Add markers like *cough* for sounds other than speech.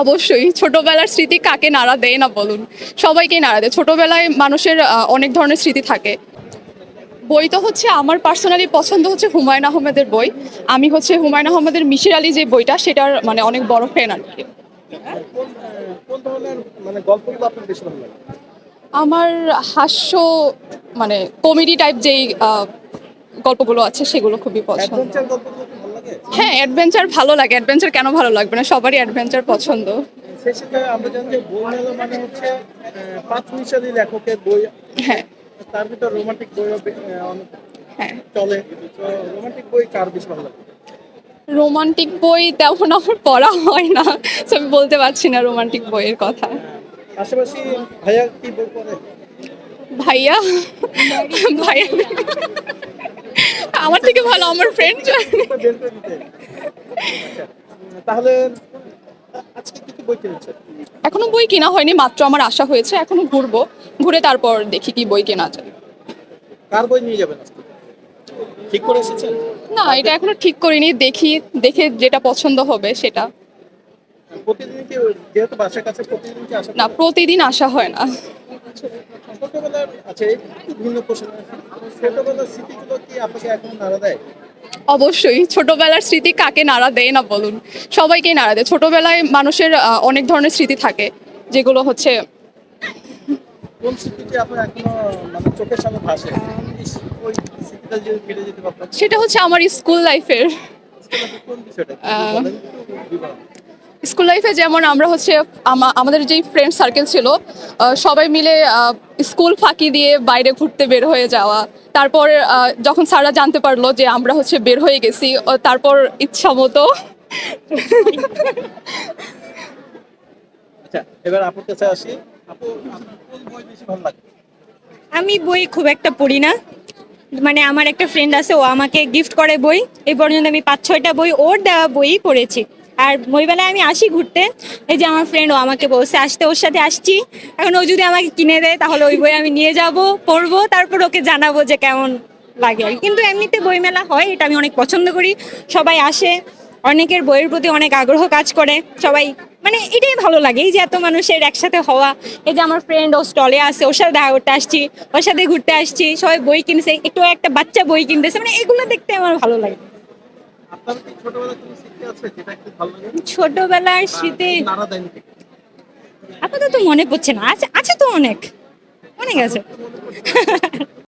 অবশ্যই। ছোটবেলার স্মৃতি কাকে নাড়া দেয় না বলুন? সবাইকেই নাড়া দেয়। ছোটবেলায় মানুষের অনেক ধরনের স্মৃতি থাকে। বই তো হচ্ছে আমার পার্সোনালি পছন্দ হচ্ছে হুমায়ুন আহমেদের বই। আমি হচ্ছে হুমায়ুন আহমেদের মিশির আলী যে বইটা, সেটার মানে অনেক বড় ফ্যান আর কি। আমার হাস্য মানে কমেডি টাইপ যেই গল্পগুলো আছে, সেগুলো খুবই পছন্দ। হ্যাঁ অ্যাডভেঞ্চার ভালো লাগে। অ্যাডভেঞ্চার কেন ভালো লাগবে না? সবারই অ্যাডভেঞ্চার পছন্দ। সেই আমরা জানি যে বই মেলা মানে হচ্ছে আহ, লেখকের বই। হ্যাঁ। তার ভিতর রোমান্টিক বই হ্যাঁ। চলে। রোমান্টিক বই কার বেশি ভালো লাগে? রোমান্টিক বই তেমন আমার পড়া হয় না। তো আমি বলতে পারছি না রোমান্টিক বইয়ের কথা। পাশাপাশি ভাইয়া কি বই পড়ে? ভাইয়া? ভাইয়া আমার থেকে ভালো আমার ফ্রেন্ড *laughs* আচ্ছা, তাহলে এখনও বই কেনা হয়নি মাত্র আমার আশা হয়েছে এখনও ঘুরবো। ঘুরে তারপর দেখি কি বই কেনা যায়। কার বই নিয়ে যাবেন ঠিক করে এসেছেন না এটা এখনও ঠিক করিনি দেখি দেখে যেটা পছন্দ হবে সেটা। প্রতিদিন কি যেহেতু বাসার কাছে প্রতিদিন কি আসা না প্রতিদিন আসা হয় না। ছোটবেলার আচ্ছা একটু ভিন্ন প্রশ্ন। ছোটবেলার স্মৃতিগুলো কি আপনাকে এখন নাড়া দেয়? অবশ্যই ছোটবেলার স্মৃতি কাকে নাড়া দেয় না বলুন। সবাইকেই নাড়া দেয়। ছোটবেলায় মানুষের অনেক ধরনের স্মৃতি থাকে যেগুলো হচ্ছে মানে সেটা হচ্ছে আমার স্কুল লাইফের। স্কুল লাইফে যেমন আমরা হচ্ছে আমাদের যেই ফ্রেন্ড সার্কেল ছিল সবাই মিলে স্কুল ফাঁকি দিয়ে বাইরে ঘুরতে বের হয়ে যাওয়া তারপর যখন স্যাররা জানতে পারল যে আমরা হচ্ছে বের হয়ে গেছি ও তারপর ইচ্ছা মতো আচ্ছা এবার আপুর কাছে আসি। আপু কোন বই বেশি ভালো লাগে? আমি বই খুব একটা পড়ি না। মানে আমার একটা ফ্রেন্ড আছে ও আমাকে গিফট করে বই। এই পর্যন্ত আমি পাঁচ ছয়টা বই ওর দেওয়া বই পড়েছি। আর বইবেলায় আমি আসি ঘুরতে। এই যে আমার ফ্রেন্ড ও আমাকে বলছে, আসতে ওর সাথে আসছি। এখন ও যদি আমাকে কিনে দেয়, তাহলে ওই বই আমি নিয়ে যাব, পড়ব, তারপর ওকে জানাব যে কেমন লাগে। কিন্তু এমনিতে বইমেলা হয়, এটা আমি অনেক পছন্দ করি। সবাই আসে, অনেকের বইয়ের প্রতি অনেক আগ্রহ কাজ করে, সবাই মানে এটাই ভালো লাগে, এই যে এত মানুষের একসাথে হওয়া। এই যে আমার ফ্রেন্ড ও স্টলে আছে ওর সাথে দেখা করতে আসছি, ওর সাথে ঘুরতে আসছি, সবাই বই কিনছে, একটু একটা বাচ্চা বই কিনতেছে মানে এগুলো দেখতে আমার ভালো লাগে। ছোটবেলার শীতে স্মৃতি আপাতত মনে পড়ছে না। আছে আছে তো অনেক। অনেক আছে।